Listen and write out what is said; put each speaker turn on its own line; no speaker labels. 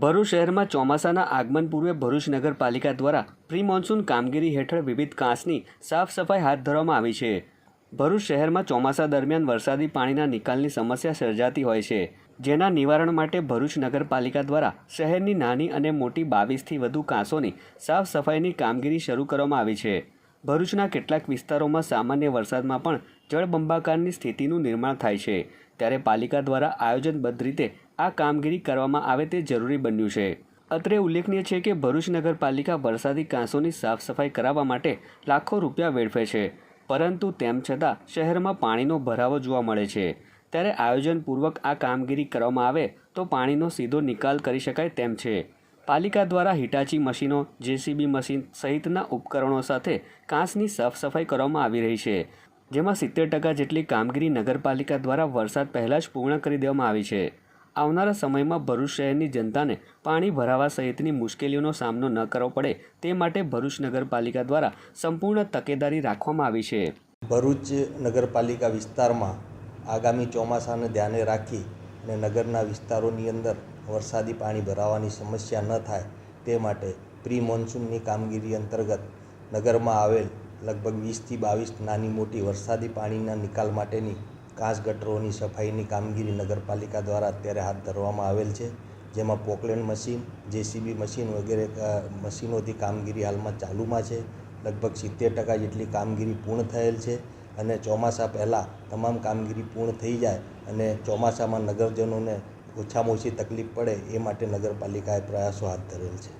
ભરૂચ શહેરમાં ચોમાસાના આગમન પૂર્વે ભરૂચ નગરપાલિકા દ્વારા પ્રી મોન્સૂન કામગીરી હેઠળ વિવિધ કાંસની સાફ સફાઈ હાથ ધરવામાં આવી છે. ભરૂચ શહેરમાં ચોમાસા દરમિયાન વરસાદી પાણીના નિકાલની સમસ્યા સર્જાતી હોય છે. જેના નિવારણ માટે ભરૂચ નગરપાલિકા દ્વારા શહેરની નાની અને મોટી બાવીસથી વધુ કાંસોની સાફ સફાઈની કામગીરી શરૂ કરવામાં આવી છે. ભરૂચના કેટલાક વિસ્તારોમાં સામાન્ય વરસાદમાં પણ જળબંબાકારની સ્થિતિનું નિર્માણ થાય છે. ત્યારે પાલિકા દ્વારા આયોજનબદ્ધ રીતે આ કામગીરી કરવામાં આવે તે જરૂરી બન્યું છે. અત્રે ઉલ્લેખનીય છે કે ભરૂચ નગરપાલિકા વરસાદી કાંસોની સાફ સફાઈ કરાવવા માટે લાખો રૂપિયા વેડફે છે. પરંતુ તેમ છતાં શહેરમાં પાણીનો ભરાવો જોવા મળે છે. ત્યારે આયોજનપૂર્વક આ કામગીરી કરવામાં આવે તો પાણીનો સીધો નિકાલ કરી શકાય તેમ છે. પાલિકા દ્વારા હિટાચી મશીનો, જેસીબી મશીન સહિતના ઉપકરણો સાથે કાંસની સાફ સફાઈ કરવામાં આવી રહી છે. જેમાં સિત્તેર ટકા જેટલી કામગીરી નગરપાલિકા દ્વારા વરસાદ પહેલાં જ પૂર્ણ કરી દેવામાં આવી છે. આવનારા સમયમાં ભરૂચ શહેરની જનતાને પાણી ભરાવા સહિતની મુશ્કેલીઓનો સામનો ન કરવો પડે તે માટે ભરૂચ નગરપાલિકા દ્વારા સંપૂર્ણ તકેદારી રાખવામાં આવી છે.
ભરૂચ નગરપાલિકા વિસ્તારમાં આગામી ચોમાસાને ધ્યાને રાખી અને નગરના વિસ્તારોની અંદર વરસાદી પાણી ભરાવાની સમસ્યા ન થાય તે માટે પ્રી મોન્સૂનની કામગીરી અંતર્ગત નગરમાં આવેલ લગભગ વીસથી બાવીસ નાની મોટી વરસાદી પાણીના નિકાલ માટેની કાચ ગટરોની સફાઈની કામગીરી નગરપાલિકા દ્વારા અત્યારે હાથ ધરવામાં આવેલ છે. જેમાં પોકલેન મશીન, જેસીબી મશીન વગેરે મશીનોથી કામગીરી હાલમાં ચાલુમાં છે. લગભગ સિત્તેર ટકા જેટલી કામગીરી પૂર્ણ થયેલ છે અને ચોમાસા પહેલાં તમામ કામગીરી પૂર્ણ થઈ જાય અને ચોમાસામાં નગરજનોને ઓછામાં ઓછી તકલીફ પડે એ માટે નગરપાલિકાએ પ્રયાસો હાથ ધરેલ છે.